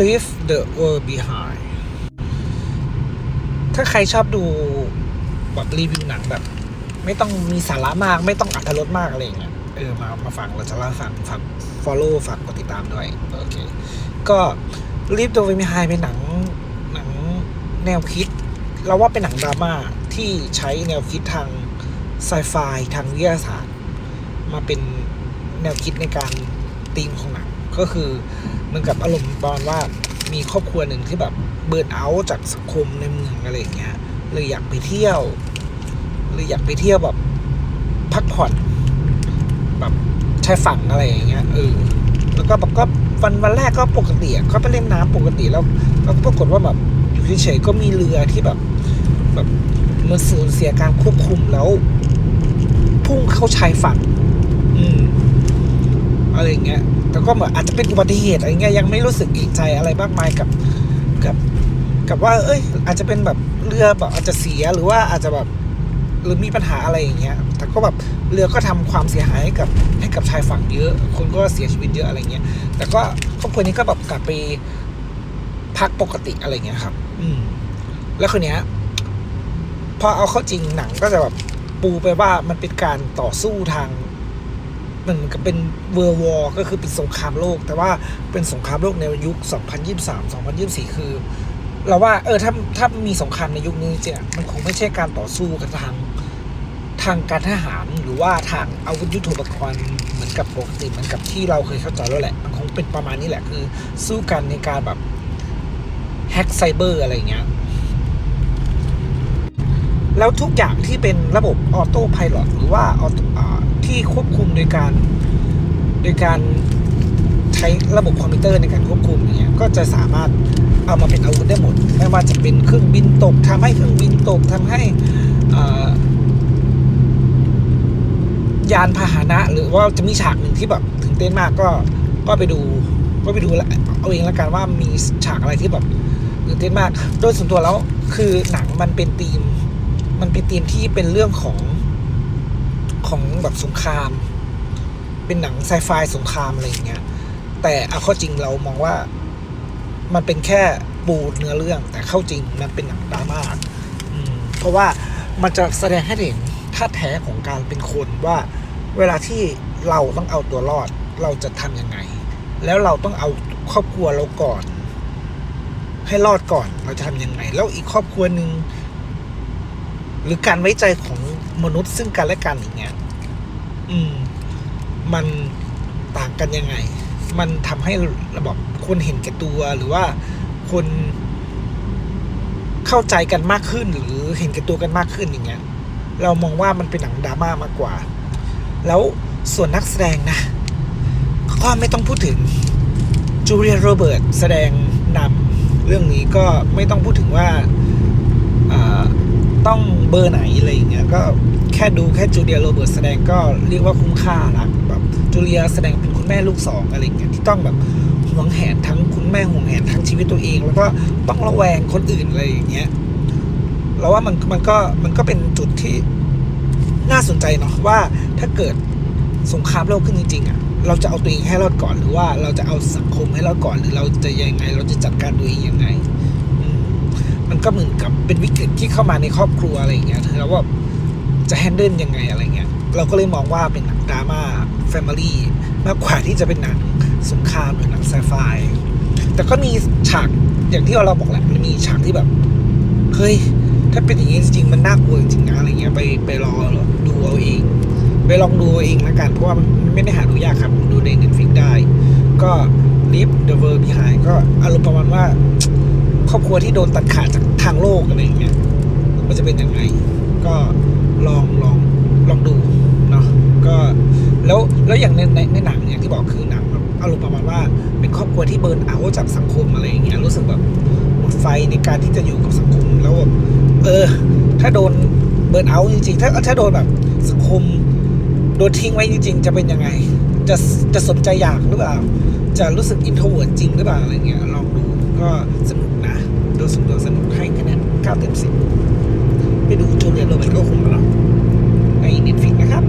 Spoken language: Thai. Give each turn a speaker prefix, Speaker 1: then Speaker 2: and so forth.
Speaker 1: Leave the World Behind ถ้าใครชอบดูแบบรีวิวหนังแบบ ไม่ต้องมีสาระมาก ไม่ต้องอัธรสมากอะไรอย่างเงี้ยเออมามาฟังเราจะเล่าฟังฝาก follow ฝากกดติดตามด้วย โอเค ก็ Leave the World Behind เป็นหนังหนังแนวคิด เราว่าเป็นหนังดราม่าที่ใช้แนวคิดทางไซไฟทางวิทยาศาสตร์ มาเป็นแนวคิดในการตีมของหนัง ก็คือเหมือนกับอารมณ์ประมาณว่ามีครอบครัวหนึ่งที่แบบเบิร์นเอาจากสังคมในเมืองอะไรอย่างเงี้ยเลยอยากไปเที่ยวเลยอยากไปเที่ยวแบบพักผ่อนแบบชายฝั่งอะไรอย่างเงี้ยเออแล้วก็แบบก็วันวันแรกก็ปกติอะเขาไปเล่นน้ำปกติแล้วแล้วก็ปรากฏว่าแบบอยู่เฉยๆก็มีเรือที่แบบแบบมันสูญเสียการควบคุมแล้ว พุ่งเข้าชายฝั่ง อะไรเงี้ยแต่ก็เหมือนอาจจะเป็นอุบัติเหตุอะไรเงี้ยยังไม่รู้สึกเอกใจอะไรมากมายกับกับกับว่า เอ้ย อาจจะเป็นแบบเรือแบบอาจจะเสียหรือว่าอาจจะแบบหรือมีปัญหาอะไรอย่างเงี้ย แต่ก็แบบเรือก็ทำความเสียหายให้กับให้กับชายฝั่งเยอะ คนก็เสียชีวิตเยอะอะไรเงี้ย แต่ก็ครอบครัวนี้ก็แบบกลับไปพักปกติอะไรเงี้ยครับ อืม แล้วคนเนี้ย พอเอาเข้าจริงหนังก็จะแบบปูไปว่ามันเป็นการต่อสู้ทาง มันกับเป็นเวอร์วอร์ก็คือเป็นสงครามโลก แต่ว่าเป็นสงครามโลกในยุค 2023 2024 คือ เราว่าเออถ้าถ้ามีสงครามในยุคนี้จริงๆอะมันคงไม่ใช่การต่อสู้กันทางทางการทหารหรือว่าทางอาวุธยุทโธปกรณ์เหมือนกับปกติเหมือนกับที่เราเคยเข้าใจแล้วแหละ มันคงเป็นประมาณนี้แหละคือ สู้กันในการแบบแฮกไซเบอร์อะไรอย่างเงี้ย แล้วทุกอย่างที่เป็นระบบออโต้พายロหรือว่าออที่ควบคุมโดยการโดยการใช้ระบบคอมพิวเตอร์ในการควบคุมเงี้ยก็จะสามารถเอามาเป็นอาวุธได้หมด ไม่ว่าจะเป็นเครื่องบินตกทำให้เครื่องบินตกทำให้ยานพาหนะ หรือว่าจะมีฉากหนึ่งที่แบบถึงเต้นมากก็ก็ไปดูก็ไปดูลเอาเองละกันว่ามีฉากอะไรที่แบบตื่นเต้นมาก โดยส่วนตัวแล้วคือหนังมันเป็นธีม มันเป็นธีมที่เป็นเรื่องของของแบบสงคราม เป็นหนังไซไฟสงครามอะไรอย่างเงี้ย แต่เอาข้าจริงเรามองว่ามันเป็นแค่ปูเนื้อเรื่อง แต่เข้าจริงมันเป็นหนังดราม่าเพราะว่ามันจะแสดงให้เห็นท่าแท้ของการเป็นคนว่า เวลาที่เราต้องเอาตัวรอด เราจะทำยังไง แล้วเราต้องเอาครอบครัวเราก่อน ให้รอดก่อนเราจะทำยังไง แล้วอีกครอบครัวหนึ่ง หรือการไว้ใจของมนุษย์ซึ่งกันและกันอย่างเงี้ย อืม มันต่างกันยังไง มันทำให้ระบบคนเห็นแก่ตัวหรือว่าคนเข้าใจกันมากขึ้น หรือเห็นแก่ตัวกันมากขึ้นอย่างเงี้ย เรามองว่ามันเป็นหนังดราม่ามากกว่า แล้วส่วนนักแสดงนะ ก็ไม่ต้องพูดถึงจูเลียโรเบิร์ตแสดงนำเรื่องนี้ก็ไม่ต้องพูดถึงว่า ต้องเบอร์ไหนอะไรอย่างเงี้ยก็แค่ดูแค่จูเลียโรเบิร์ตแสดงก็เรียกว่าคุ้มค่าละแบบจูเลียแสดงเป็นคุณแม่ลูกสองอะไรอย่างเงี้ยที่ต้องแบบห่วงแหนทั้งคุณแม่ห่วงแหนทั้งชีวิตตัวเอง แล้วก็ต้องระแวงคนอื่นอะไรอย่างเงี้ยเราว่ามันมันก็มันก็เป็นจุดที่น่าสนใจเนาะว่าถ้าเกิดสงครามโลกขึ้นจริงๆอะเราจะเอาตัวเองให้รอดก่อนหรือว่าเราจะเอาสังคมให้รอดก่อนหรือเราจะยังไง เราจะจัดการตัวเองยังไง มันก็เหมือนกับเป็นวิกฤตที่เข้ามาในครอบครัวอะไรอย่างเงี้ยแล้วว่าจะแฮนเดิลยังไงอะไรเงี้ยเราก็เลยมองว่าเป็นหนังดราม่าแฟมิลี่มากกว่าที่จะเป็นหนังสงครามหรือหนังไซไฟแต่ก็มีฉากอย่างที่เราบอกแหละมันมีฉากที่แบบเฮ้ยถ้าเป็นอย่างนี้จริงๆมันน่ากลัวจริงๆนะอะไรเงี้ยไปไปรอดูเอาเอง ไปลองดูเอาเองละกันเพราะว่ามันไม่ได้หาดูยากครับดูใน Netflix ได้ ก็ Leave the World Behind ก็อารมณ์ประมาณว่า ครอบครัวที่โดนตัดขาดจากทางโลกอะไรอย่างเงี้ยมันจะเป็นยังไงก็ลองลองลองดูเนาะก็แล้วแล้วอย่างในในในหนังอย่างที่บอกคือหนังแบบอารมณ์ประมาณว่าเป็นครอบครัวที่เบิร์นเอาท์จากสังคมอะไรอย่างเงี้ยรู้สึกแบบหมดไฟในการที่จะอยู่กับสังคมแล้วแบบเออ ถ้าโดนเบิร์นเอาท์จริงๆถ้าถ้าโดนแบบสังคมโดนทิ้งไว้จริง ๆ จะเป็นยังไง จะจะสนใจอยากหรือเปล่า จะรู้สึกอินโทรเวิร์ดจริงหรือเปล่าอะไรเงี้ยลองดูก็สนุกนะโดยส่วนตัวสนุกให้คะแนน9เต็ม10 ไปดูจูเลียโรเบิร์ตก็คุ้มแล้วใน Netflix นะครับ